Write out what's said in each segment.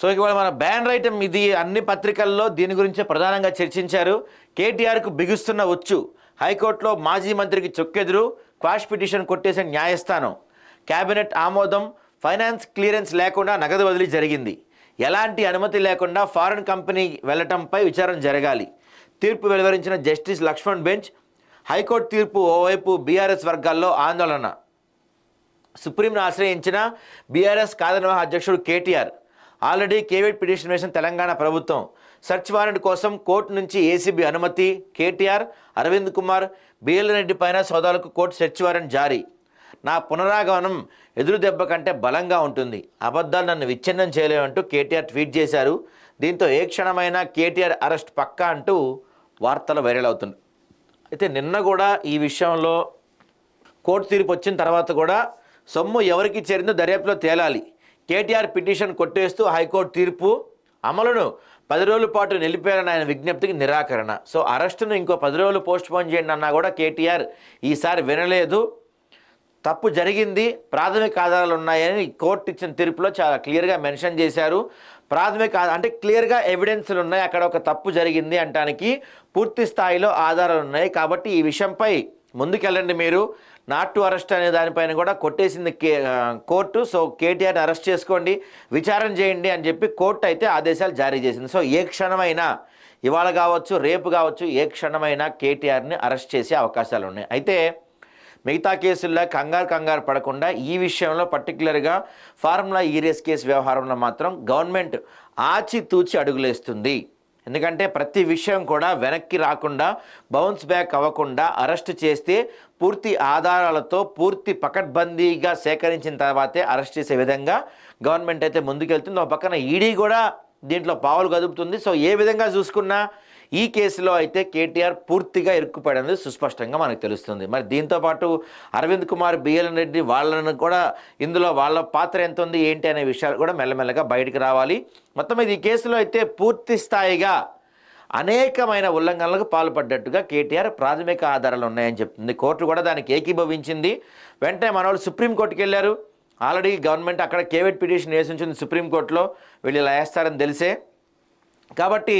So ఇవాళ మన ban item ఇది అన్ని పత్రికల్లో దీని గురించే ప్రధానంగా చర్చించారు. కేటీఆర్కు బిగుస్తున్న వచ్చు హైకోర్టులో మాజీ మంత్రికి చొక్కెదురు క్వాష్ పిటిషన్ కొట్టేసిన న్యాయస్థానం. కేబినెట్ ఆమోదం ఫైనాన్స్ క్లియరెన్స్ లేకుండా నగదు బదిలీ జరిగింది. ఎలాంటి అనుమతి లేకుండా ఫారెన్ కంపెనీ వెళ్ళటంపై విచారణ జరగాలి. తీర్పు వెలువరించిన justice Lakshman bench high court తీర్పు ఓవైపు బీఆర్ఎస్ వర్గాల్లో ఆందోళన. సుప్రీంను ఆశ్రయించిన బీఆర్ఎస్ కార్యనిర్వాహ అధ్యక్షుడు కేటీఆర్ ఆల్రెడీ కేవీడ్ పిటిషన్ వేసిన తెలంగాణ ప్రభుత్వం. సెర్చ్ వారెంట్ కోసం కోర్టు నుంచి ఏసీబీ అనుమతి కేటీఆర్ అరవింద్ కుమార్ బిఎల్ రెడ్డి పైన సోదాలకు కోర్టు సెర్చ్ వారెంట్ జారీ. నా పునరాగమనం ఎదురు దెబ్బ కంటే బలంగా ఉంటుంది. అబద్ధాలు నన్ను విచ్ఛిన్నం చేయలేమంటూ కేటీఆర్ ట్వీట్ చేశారు. దీంతో ఏ క్షణమైనా కేటీఆర్ అరెస్ట్ పక్కా అంటూ వార్తలు వైరల్ అవుతుంది. అయితే నిన్న కూడా ఈ విషయంలో కోర్టు తీర్పు వచ్చిన తర్వాత కూడా సొమ్ము ఎవరికి చేరిందో దర్యాప్తులో తేలాలి. కేటీఆర్ పిటిషన్ కొట్టేస్తూ హైకోర్టు తీర్పు అమలును పది రోజుల పాటు నిలిపారని ఆయన విజ్ఞప్తికి నిరాకరణ. సో అరెస్టును ఇంకో పది రోజులు పోస్ట్ పోన్ చేయండి అన్నా కూడా కేటీఆర్ ఈసారి వినలేదు. తప్పు జరిగింది ప్రాథమిక ఆధారాలు ఉన్నాయని కోర్టు ఇచ్చిన తీర్పులో చాలా క్లియర్గా మెన్షన్ చేశారు. ప్రాథమిక అంటే క్లియర్గా ఎవిడెన్స్లు ఉన్నాయి అక్కడ ఒక తప్పు జరిగింది అంటానికి పూర్తి స్థాయిలో ఆధారాలు ఉన్నాయి కాబట్టి ఈ విషయంపై ముందుకెళ్ళండి మీరు. నాట్ టు అరెస్ట్ అనే దానిపైన కూడా కొట్టేసింది కే కోర్టు. సో కేటీఆర్ని అరెస్ట్ చేసుకోండి. విచారణ చేయండి అని చెప్పి కోర్టు అయితే ఆదేశాలు జారీ చేసింది. సో ఏ క్షణమైనా ఇవాళ కావచ్చు రేపు కావచ్చు ఏ క్షణమైనా కేటీఆర్ని అరెస్ట్ చేసే అవకాశాలు ఉన్నాయి. అయితే మిగతా కేసుల్లో కంగారు కంగారు పడకుండా ఈ విషయంలో పర్టికులర్గా ఫార్ములా ఈరియస్ కేసు వ్యవహారంలో మాత్రం గవర్నమెంట్ ఆచితూచి అడుగులేస్తుంది. ఎందుకంటే ప్రతి విషయం కూడా వెనక్కి రాకుండా బౌన్స్ బ్యాక్ అవ్వకుండా అరెస్ట్ చేస్తే పూర్తి ఆధారాలతో పూర్తి పకడ్బందీగా సేకరించిన తర్వాతే అరెస్ట్ చేసే విధంగా గవర్నమెంట్ అయితే ముందుకెళ్తుంది. ఒక పక్కన ఈడీ కూడా దీంట్లో పావులు కదుపుతుంది. సో ఏ విధంగా చూసుకున్నా ఈ కేసులో అయితే కేటీఆర్ పూర్తిగా ఇరుక్కుపడింది సుస్పష్టంగా మనకు తెలుస్తుంది. మరి దీంతో పాటు అరవింద్ కుమార్ బిఎల్ఎన్ రెడ్డి వాళ్ళను కూడా ఇందులో వాళ్ళ పాత్ర ఎంత ఉంది ఏంటి అనే విషయాలు కూడా మెల్లమెల్లగా బయటకు రావాలి. మొత్తం మీద ఈ కేసులో అయితే పూర్తి స్థాయిగా అనేకమైన ఉల్లంఘనలకు పాల్పడ్డట్టుగా కేటీఆర్ ప్రాథమిక ఆధారాలు ఉన్నాయని చెప్తుంది. కోర్టు కూడా దానికి ఏకీభవించింది. వెంటనే మనవాళ్ళు సుప్రీంకోర్టుకి వెళ్ళారు. ఆల్రెడీ గవర్నమెంట్ అక్కడ కేవెట్ పిటిషన్ వేసి ఉంచింది సుప్రీంకోర్టులో వీళ్ళు ఇలా వేస్తారని తెలిసే. కాబట్టి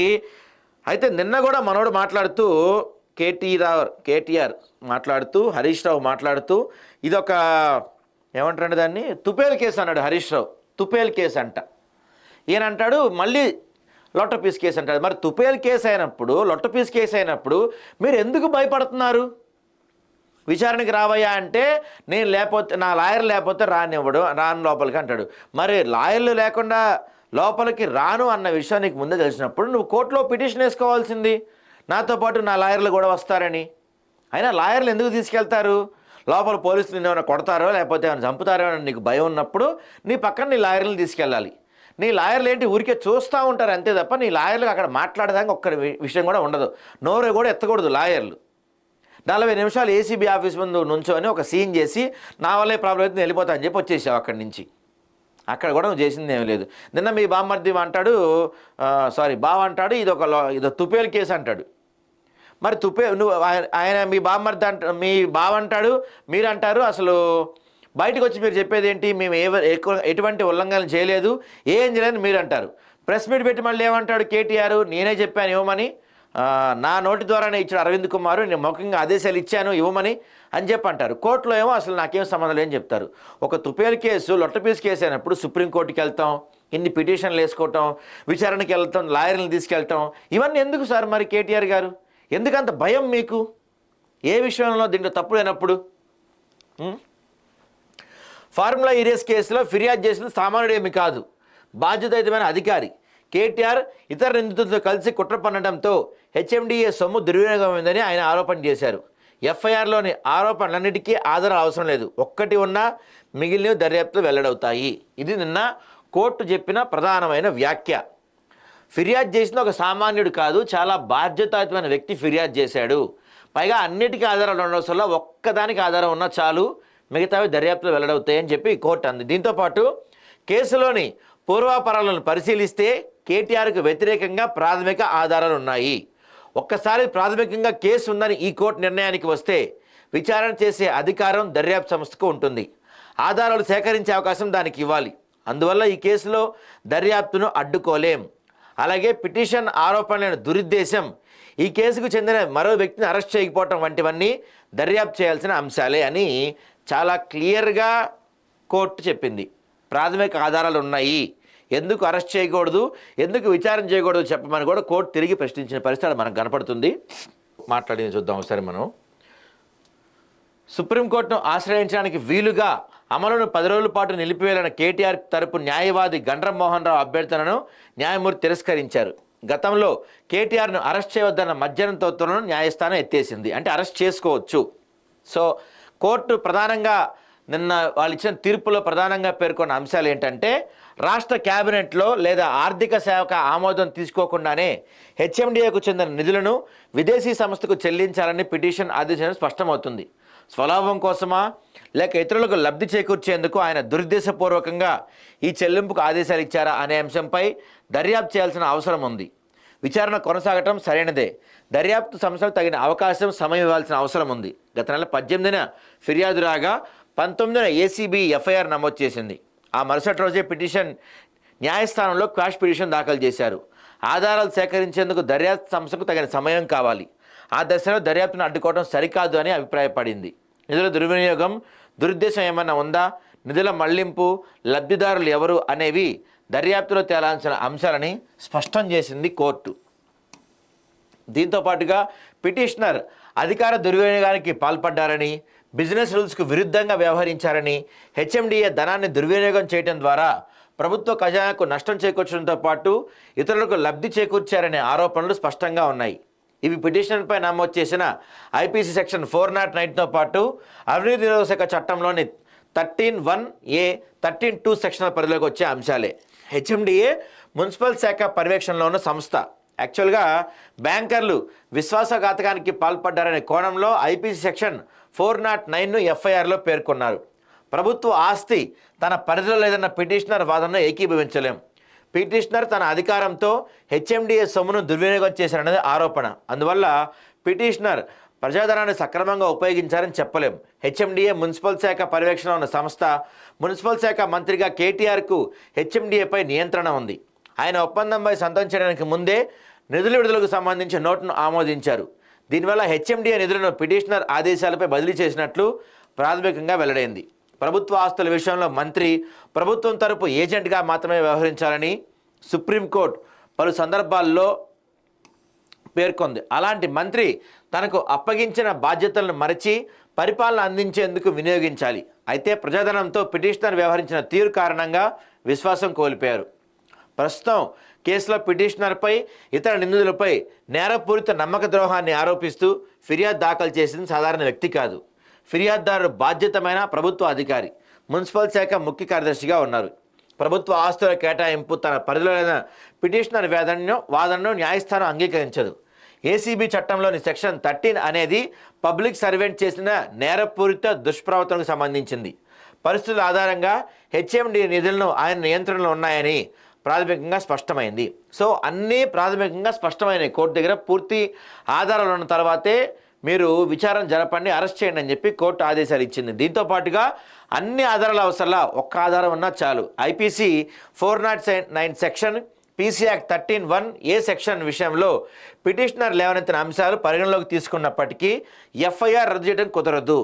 అయితే నిన్న కూడా మనోడు మాట్లాడుతూ కేటీ రావు కేటీఆర్ మాట్లాడుతూ హరీష్ రావు మాట్లాడుతూ ఇదొక ఏమంటారండి దాన్ని? తుపేల్ కేసు అన్నాడు హరీష్ రావు. తుపేల్ కేసు అంట. ఈయన అంటాడు మళ్ళీ లొట్ట పీస్ కేసు అంటాడు. మరి తుపేల్ కేసు అయినప్పుడు లొట్ట పీస్ కేసు అయినప్పుడు మీరు ఎందుకు భయపడుతున్నారు? విచారణకి రావయ్యా అంటే నేను లేకపోతే నా లాయర్ లేకపోతే రానివ్వడు రాను లోపలికి అంటాడు. మరి లాయర్లు లేకుండా లోపలికి రాను అన్న విషయం నీకు ముందే తెలిసినప్పుడు నువ్వు కోర్టులో పిటిషన్ వేసుకోవాల్సింది. నాతో పాటు నా లాయర్లు కూడా వస్తారని. అయినా లాయర్లు ఎందుకు తీసుకెళ్తారు? లోపల పోలీసులు నిన్ను ఏమైనా కొడతారో లేకపోతే ఏమైనా చంపుతారో అని నీకు భయం ఉన్నప్పుడు నీ పక్కన నీ లాయర్లను తీసుకెళ్ళాలి. నీ లాయర్లు ఏంటి ఊరికే చూస్తూ ఉంటారు అంతే తప్ప నీ లాయర్లు అక్కడ మాట్లాడడానికి ఒక్క విషయం కూడా ఉండదు. నోరు కూడా ఎత్తకూడదు లాయర్లు. నలభై నిమిషాలు ఏసీబీ ఆఫీస్ ముందు నుంచో అని ఒక సీన్ చేసి నా వల్లే ప్రాబ్లం అయితే వెళ్ళిపోతా అని చెప్పి వచ్చేసావు అక్కడి నుంచి. అక్కడ కూడా నువ్వు చేసింది ఏమీ లేదు. నిన్న మీ బామ్మర్ది అంటాడు సారీ బావ అంటాడు ఇది ఒక ఇదో ఇది కేసు అంటాడు. మరి తుపే నువ్వు ఆయన- మీ బామ్మర్ది అంట మీ బావ అంటాడు మీరు అంటారు అసలు బయటకు వచ్చి మీరు చెప్పేది ఏంటి? మేము ఏ ఎక్కువ- ఎటువంటి ఉల్లంఘన చేయలేదు ఏం చేయలేదు మీరు అంటారు. ప్రెస్ మీట్ పెట్టి మళ్ళీ ఏమంటాడు కేటీఆర్? నేనే చెప్పాను ఇవ్వమని. నా నోటి ద్వారానే ఇచ్చాడు అరవింద్ కుమార్ నేను ముఖంగా ఆదేశాలు ఇచ్చాను ఇవ్వమని అని చెప్పి అంటారు కోర్టులో ఏమో అసలు నాకేం సంబంధం లేని చెప్తారు. ఒక తుపేల్ కేసు లొట్టపీస్ కేసు అయినప్పుడు సుప్రీంకోర్టుకి వెళ్తాం ఇన్ని పిటిషన్లు వేసుకోవటం విచారణకి వెళ్తాం లాయర్లను తీసుకెళ్తాం. ఇవన్నీ ఎందుకు సార్ మరి కేటీఆర్ గారు? ఎందుకంత భయం మీకు? ఏ విషయంలో దీంట్లో తప్పు లేనప్పుడు? ఫార్ములా ఈరియస్ కేసులో ఫిర్యాదు చేసిన సామాన్యుడేమి కాదు. బాధ్యతయుతమైన అధికారి. కేటీఆర్ ఇతర నిందితులతో కలిసి కుట్ర పన్నడంతో హెచ్ఎండిఏ సొమ్ము దుర్వినియోగమైందని ఆయన ఆరోపణ చేశారు. ఎఫ్ఐఆర్లోని ఆరోపణలన్నిటికీ ఆధారాలు అవసరం లేదు. ఒక్కటి ఉన్నా మిగిలినవి దర్యాప్తు వెల్లడవుతాయి. ఇది నిన్న కోర్టు చెప్పిన ప్రధానమైన వ్యాఖ్య. ఫిర్యాదు చేసిన ఒక సామాన్యుడు కాదు చాలా బాధ్యతాయుతమైన వ్యక్తి ఫిర్యాదు చేశాడు. పైగా అన్నిటికీ ఆధారాలు ఉండడం వల్ల ఒక్కదానికి ఆధారం ఉన్నా చాలు మిగతావి దర్యాప్తులు వెల్లడవుతాయని చెప్పి కోర్టు అంది. దీంతోపాటు కేసులోని పూర్వాపరాలను పరిశీలిస్తే కేటీఆర్కు వ్యతిరేకంగా ప్రాథమిక ఆధారాలు ఉన్నాయి. ఒక్కసారి ప్రాథమికంగా కేసు ఉందని ఈ కోర్టు నిర్ణయానికి వస్తే విచారణ చేసే అధికారం దర్యాప్తు సంస్థకు ఉంటుంది. ఆధారాలు సేకరించే అవకాశం దానికి ఇవ్వాలి. అందువల్ల ఈ కేసులో దర్యాప్తును అడ్డుకోలేం. అలాగే పిటిషన్ ఆరోపణలైన దురుద్దేశం ఈ కేసుకు చెందిన మరో వ్యక్తిని అరెస్ట్ చేయకపోవటం వంటివన్నీ దర్యాప్తు చేయాల్సిన అంశాలే అని చాలా క్లియర్గా కోర్టు చెప్పింది. ప్రాథమిక ఆధారాలు ఉన్నాయి. ఎందుకు అరెస్ట్ చేయకూడదు? ఎందుకు విచారణ చేయకూడదు చెప్పమని కూడా కోర్టు తిరిగి ప్రశ్నించిన పరిస్థితి మనకు కనపడుతుంది. మాట్లాడింది చూద్దాం ఒకసారి మనం. సుప్రీంకోర్టును ఆశ్రయించడానికి వీలుగా అమలును పది రోజుల పాటు నిలిపివేయాలన్న కేటీఆర్ తరపు న్యాయవాది గండ్రం మోహన్ రావు అభ్యర్థనను న్యాయమూర్తి తిరస్కరించారు. గతంలో కేటీఆర్ను అరెస్ట్ చేయవద్దన్న మధ్యాహ్నం తత్వను న్యాయస్థానం ఎత్తేసింది. అంటే అరెస్ట్ చేసుకోవచ్చు. సో కోర్టు ప్రధానంగా నిన్న వాళ్ళు ఇచ్చిన తీర్పులో ప్రధానంగా పేర్కొన్న అంశాలు ఏంటంటే రాష్ట్ర క్యాబినెట్లో లేదా ఆర్థిక శాఖ ఆమోదం తీసుకోకుండానే హెచ్ఎండిఏకు చెందిన నిధులను విదేశీ సంస్థకు చెల్లించాలని పిటిషన్ ఆదేశం స్పష్టమవుతుంది. స్వలాభం కోసమా లేక ఇతరులకు లబ్ధి చేకూర్చేందుకు ఆయన దురుద్దేశపూర్వకంగా ఈ చెల్లింపుకు ఆదేశాలు ఇచ్చారా అనే అంశంపై దర్యాప్తు చేయాల్సిన అవసరం ఉంది. విచారణ కొనసాగటం సరైనదే. దర్యాప్తు సంస్థలు తగిన అవకాశం సమయం ఇవ్వాల్సిన అవసరం ఉంది. గత నెల పద్దెనిమిదిన ఫిర్యాదు రాగా పంతొమ్మిదిన ఏసీబీ ఎఫ్ఐఆర్ నమోదు చేసింది. ఆ మరుసటి రోజే పిటిషన్ న్యాయస్థానంలో క్వాష్ పిటిషన్ దాఖలు చేశారు. ఆధారాలు సేకరించేందుకు దర్యాప్తు సంస్థకు తగిన సమయం కావాలి. ఆ దశలో దర్యాప్తును అడ్డుకోవడం సరికాదు అని అభిప్రాయపడింది. నిధుల దుర్వినియోగం దురుద్దేశం ఏమైనా ఉందా? నిధుల మళ్ళింపు లబ్ధిదారులు ఎవరు అనేవి దర్యాప్తులో తేలాల్సిన అంశాలని స్పష్టం చేసింది కోర్టు. దీంతో పాటుగా పిటిషనర్ అధికార దుర్వినియోగానికి పాల్పడ్డారని బిజినెస్ రూల్స్కు విరుద్ధంగా వ్యవహరించారని హెచ్ఎండిఏ ధనాన్ని దుర్వినియోగం చేయడం ద్వారా ప్రభుత్వ ఖజానాకు నష్టం చేకూర్చడంతో పాటు ఇతరులకు లబ్ధి చేకూర్చారనే ఆరోపణలు స్పష్టంగా ఉన్నాయి. ఇవి పిటిషన్పై నమోదు చేసిన ఐపీసీ సెక్షన్ ఫోర్ నాట్ నైన్తో పాటు అవినీతి నిరోధక చట్టంలోని thirteen one A thirteen two సెక్షన్ల పరిధిలోకి వచ్చే అంశాలే. హెచ్ఎండిఏ మున్సిపల్ శాఖ పర్యవేక్షణలో ఉన్న సంస్థ. యాక్చువల్గా బ్యాంకర్లు విశ్వాసఘాతకానికి పాల్పడ్డారనే కోణంలో ఐపీసీ సెక్షన్ ఫోర్ నాట్ నైన్ను ఎఫ్ఐఆర్లో పేర్కొన్నారు. ప్రభుత్వ ఆస్తి తన పరిధిలో లేదన్న పిటిషనర్ వాదనను ఏకీభవించలేం. పిటిషనర్ తన అధికారంతో హెచ్ఎండిఏ సొమ్మును దుర్వినియోగం చేశారనేది ఆరోపణ. అందువల్ల పిటిషనర్ ప్రజాధనాన్ని సక్రమంగా ఉపయోగించారని చెప్పలేం. హెచ్ఎండిఏ మున్సిపల్ శాఖ పర్యవేక్షణ ఉన్న సంస్థ మున్సిపల్ శాఖ మంత్రిగా కేటీఆర్కు హెచ్ఎండిఏపై నియంత్రణ ఉంది. ఆయన ఒప్పందంపై సంతం చేయడానికి ముందే నిధుల విడుదలకు సంబంధించి నోటును ఆమోదించారు. దీనివల్ల హెచ్ఎండిఏ నిధులను పిటిషనర్ ఆదేశాలపై బదిలీ చేసినట్లు ప్రాథమికంగా వెల్లడైంది. ప్రభుత్వ ఆస్తుల విషయంలో మంత్రి ప్రభుత్వం తరపు ఏజెంట్గా మాత్రమే వ్యవహరించాలని సుప్రీంకోర్టు పలు సందర్భాల్లో పేర్కొంది. అలాంటి మంత్రి తనకు అప్పగించిన బాధ్యతలను మరచి పరిపాలన అందించేందుకు వినియోగించాలి. అయితే ప్రజాధనంతో పిటిషనర్ వ్యవహరించిన తీరు కారణంగా విశ్వాసం కోల్పోయారు. ప్రస్తుతం కేసులో పిటిషనర్పై ఇతర నిందితులపై నేరపూరిత నమ్మక ద్రోహాన్ని ఆరోపిస్తూ ఫిర్యాదు దాఖలు చేసింది సాధారణ వ్యక్తి కాదు. ఫిర్యాదుదారు బాధ్యతమైన ప్రభుత్వ అధికారి మున్సిపల్ శాఖ ముఖ్య కార్యదర్శిగా ఉన్నారు. ప్రభుత్వ ఆస్తుల కేటాయింపు తన పరిధిలో లేని పిటిషనర్ వేదనను వాదనను న్యాయస్థానం అంగీకరించదు. ఏసీబీ చట్టంలోని సెక్షన్ థర్టీన్ అనేది పబ్లిక్ సర్వెంట్ చేసిన నేరపూరిత దుష్ప్రవర్తనకు సంబంధించింది. పరిస్థితుల ఆధారంగా హెచ్ఎండి నిధులను ఆయన నియంత్రణలో ఉన్నాయని ప్రాథమికంగా స్పష్టమైంది. సో అన్నీ ప్రాథమికంగా స్పష్టమైనవి. కోర్టు దగ్గర పూర్తి ఆధారాలు ఉన్న తర్వాతే మీరు విచారణ జరపండి అరెస్ట్ చేయండి అని చెప్పి కోర్టు ఆదేశాలు ఇచ్చింది. దీంతో పాటుగా అన్ని ఆధారాలు అవసరంలా ఒక్క ఆధారం ఉన్నా చాలు. IPC four not nine section PC act thirteen one A section విషయంలో పిటిషనర్ లేవనెత్తిన అంశాలు పరిగణలోకి తీసుకున్నప్పటికీ ఎఫ్ఐఆర్ రద్దు చేయడం కుదరదు.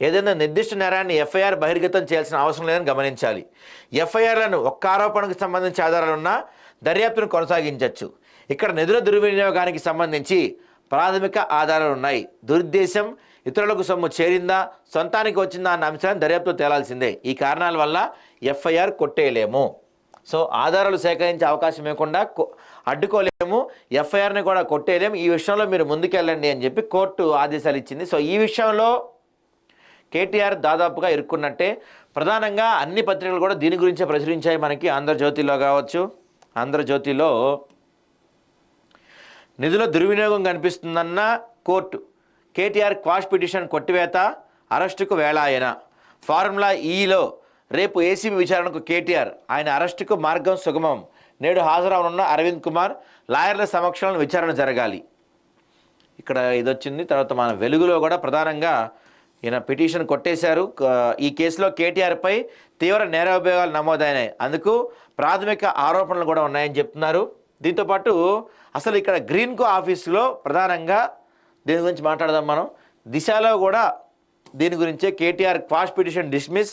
ఏదైనా నిర్దిష్ట నేరాన్ని ఎఫ్ఐఆర్ బహిర్గతం చేయాల్సిన అవసరం లేదని గమనించాలి. ఎఫ్ఐఆర్లను ఒక్క ఆరోపణకు సంబంధించి ఆధారాలు ఉన్నా దర్యాప్తును కొనసాగించవచ్చు ఇక్కడ నిధుల దుర్వినియోగానికి సంబంధించి ప్రాథమిక ఆధారాలు ఉన్నాయి. దురుద్దేశం ఇతరులకు సొమ్ము చేరిందా సొంతానికి వచ్చిందా అన్న అంశాన్ని దర్యాప్తు తేలాల్సిందే. ఈ కారణాల వల్ల ఎఫ్ఐఆర్ కొట్టేయలేము. సో ఆధారాలు సేకరించే అవకాశం లేకుండా అడ్డుకోలేము. ఎఫ్ఐఆర్ని కూడా కొట్టేయలేము. ఈ విషయంలో మీరు ముందుకెళ్ళండి అని చెప్పి కోర్టు ఆదేశాలు ఇచ్చింది. సో ఈ విషయంలో కేటీఆర్ దాదాపుగా ఇరుక్కున్నట్టే. ప్రధానంగా అన్ని పత్రికలు కూడా దీని గురించే ప్రచురించాయి మనకి. ఆంధ్రజ్యోతిలో కావచ్చు ఆంధ్రజ్యోతిలో నిధుల దుర్వినియోగం కనిపిస్తుందన్న కోర్టు. కేటీఆర్ క్వాష్ పిటిషన్ కొట్టివేత అరెస్టుకు వేళాయన ఫార్ములా ఈలో రేపు ఏసీబీ విచారణకు కేటీఆర్ ఆయన అరెస్టుకు మార్గం సుగమం. నేడు హాజరవనున్న అరవింద్ కుమార్ లాయర్ల సమక్షంలో విచారణ జరగాలి. ఇక్కడ ఇది వచ్చింది తర్వాత మన వెలుగులో కూడా ప్రధానంగా ఈయన పిటిషన్ కొట్టేశారు. ఈ కేసులో కేటీఆర్పై తీవ్ర నేరాభియోగాలు నమోదైనాయి. అందుకు ప్రాథమిక ఆరోపణలు కూడా ఉన్నాయని చెప్తున్నారు. దీంతోపాటు అసలు ఇక్కడ గ్రీన్కో ఆఫీసులో ప్రధానంగా దీని గురించి మాట్లాడదాం మనం. దిశలో కూడా దీని గురించే KTR quash petition dismiss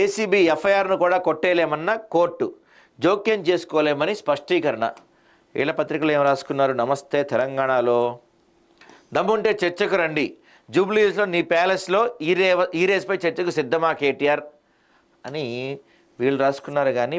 ACB ఎఫ్ఐఆర్ను కూడా కొట్టేయలేమన్న కోర్టు జోక్యం చేసుకోలేమని స్పష్టీకరణ. ఇళ్ళ పత్రికలు ఏం రాసుకున్నారు? నమస్తే తెలంగాణలో. దమ్ముంటే చర్చకు రండి. జూబ్లీస్లో నీ ప్యాలెస్లో ఈ రే ఈ రేస్పై చర్చకు సిద్ధమా కేటీఆర్? అని వీళ్ళు రాసుకున్నారు కానీ